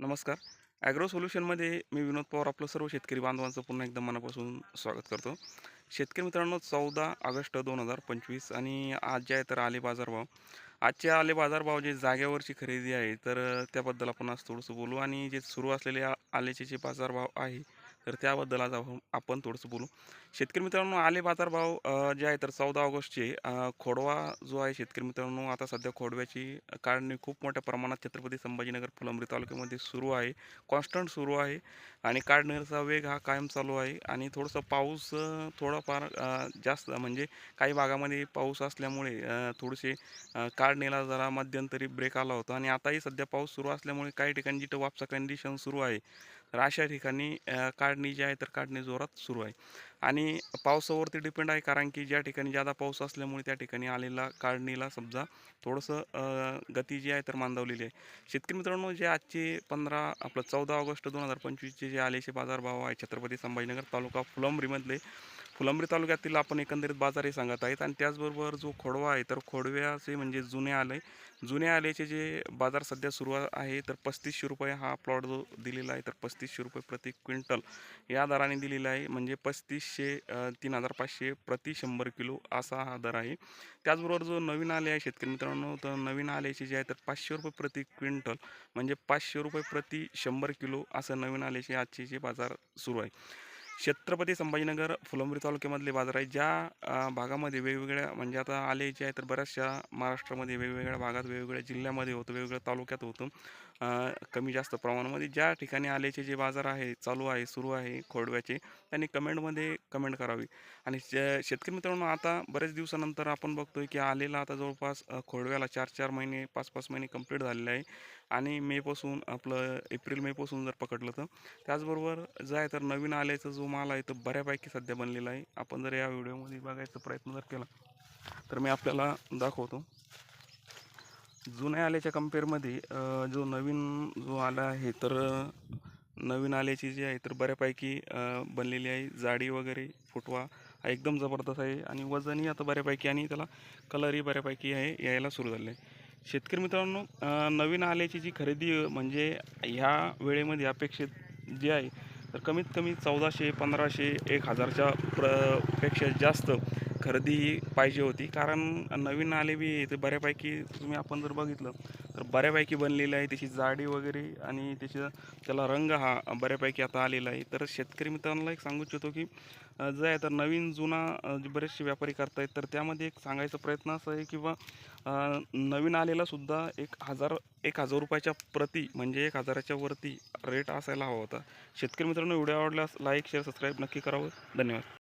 नमस्कार. ॲग्रो सोल्युशनमध्ये मी विनोद पवार आपलं सर्व शेतकरी बांधवांचं पुन्हा एकदा मनापासून स्वागत करतो. शेतकरी मित्रांनो चौदा ऑगस्ट दोन हजार पंचवीस आणि आज जे आहे तर आले बाजारभाव. आजचे आले बाजारभाव जे जाग्यावरची खरेदी आहे तर त्याबद्दल आपण आज थोडंसं बोलू आणि जे सुरू असलेले आलेचे जे बाजारभाव आहे तर त्याबद्दल आज आपण थोडंसं बोलू. शेतकरी मित्रांनो आले बाजारभाव जे आहे तर चौदा ऑगस्टचे. खोडवा जो आहे शेतकरी मित्रांनो आता सध्या खोडव्याची काढणी खूप मोठ्या प्रमाणात छत्रपती संभाजीनगर फुलंब्री तालुक्यामध्ये सुरू आहे. कॉन्स्टंट सुरू आहे आणि काढणीचा वेग हा कायम चालू आहे. आणि थोडंसं पाऊस थोडंफार थोडाफार जास्त म्हणजे काही भागामध्ये पाऊस असल्यामुळे थोडेसे काढणीला जरा मध्यंतरी ब्रेक आला होता. आणि आताही सध्या पाऊस सुरू असल्यामुळे काही ठिकाणी जिथं वापसा कंडिशन सुरू आहे तर अशा ठिकाणी काढणी जी आहे तर काढणी जोरात सुरू आहे. आणि पावसावरती डिपेंड आहे कारण की ज्या ठिकाणी जादा पाऊस असल्यामुळे त्या ठिकाणी आलेला काढणीला समजा थोडंसं गती जी आहे तर मांदवलेली आहे. शेतकरी मित्रांनो जे आजचे पंधरा आपलं चौदा ऑगस्ट दोन हजार पंचवीसचे जे आलेचे बाजारभाव आहे छत्रपती संभाजीनगर तालुका फुलंब्रीमधले फुलंब्री तालुक्यातील आपण एकंदरीत बाजारही सांगत आहेत. आणि त्याचबरोबर जो खोडवा आहे तर खोडव्याचे म्हणजे जुने आले. जुने आलेचे जे बाजार सध्या सुरू आहे तर पस्तीसशे रुपये हा प्लॉट जो दिलेला आहे तर पस्तीसशे रुपये प्रति क्विंटल या दराने दिलेला आहे. म्हणजे पस्तीसशे तीन हजार पाचशे प्रति शंभर किलो असा हा दर आहे. त्याचबरोबर जो नवीन आले आहे शेतकरी मित्रांनो तर नवीन आल्याचे जे आहे तर पाचशे रुपये प्रति क्विंटल म्हणजे पाचशे रुपये प्रति शंभर किलो असं नवीन आल्याचे आजचे जे बाजार सुरू आहे. छत्रपती संभाजीनगर फुलंब्री तालुक्यामधले बाजार आहे ज्या भागामध्ये वेगवेगळ्या म्हणजे आता आले जे आहे तर बऱ्याचशा महाराष्ट्रामध्ये वेगवेगळ्या भागात वेगवेगळ्या जिल्ह्यामध्ये होतं वेगवेगळ्या तालुक्यात होतं. कमी जास्त प्रमाणामध्ये ज्या ठिकाणी आल्याचे जे बाजार आहे चालू आहे सुरू आहे खोडव्याचे त्यांनी कमेंटमध्ये कमेंट करावी. आणि शे- शेतकरी मित्रांनो आता बरेच दिवसानंतर आपण बघतोय की आलेला आता जवळपास खोडव्याला चार चार महिने पाच पाच महिने कंप्लीट झालेले आहे. आणि मेपासून आपलं एप्रिल मेपासून जर पकडलं तर. त्याचबरोबर जे आहे तर नवीन आल्याचा जो माल आहे तो बऱ्यापैकी सध्या बनलेला आहे. आपण जर या व्हिडिओमध्ये बघायचा प्रयत्न जर केला तर मी आपल्याला दाखवतो. जुन्या आल्याच्या कम्पेअरमध्ये जो नवीन जो आला आहे तर नवीन आल्याची जी आहे तर बऱ्यापैकी बनलेली आहे. जाडी वगैरे फुटवा एकदम जबरदस्त आहे. आणि वजनही आता बऱ्यापैकी आणि त्याला कलरही बऱ्यापैकी आहे यायला सुरू झाले आहे. शेतकरी मित्रांनो नवीन आल्याची जी खरेदी म्हणजे ह्या वेळेमध्ये अपेक्षित जी आहे तर कमीत कमी चौदाशे पंधराशे एक हजारच्या प्रपेक्षा जास्त खरेदी ही पाहिजे होती. कारण नवीन आले बी ते बऱ्यापैकी तुम्ही आपण जर बघितलं तर बऱ्यापैकी बनलेलं आहे त्याची जाडी वगैरे आणि त्याचा त्याला रंग हा बऱ्यापैकी आता आलेला आहे. तर शेतकरी मित्रांना एक सांगू इच्छितो की जे आहे तर नवीन जुना जे बरेचसे व्यापारी करतायत तर त्यामध्ये एक सांगायचा प्रयत्न असा आहे किंवा नवीन आलेलासुद्धा एक हजार एक हजार रुपयाच्या प्रति म्हणजे एक हजाराच्या वरती रेट असायला हवा होता. शेतकरी मित्रांनो व्हिडिओ आवडल्यास लाईक शेअर सबस्क्राईब नक्की करावं. धन्यवाद.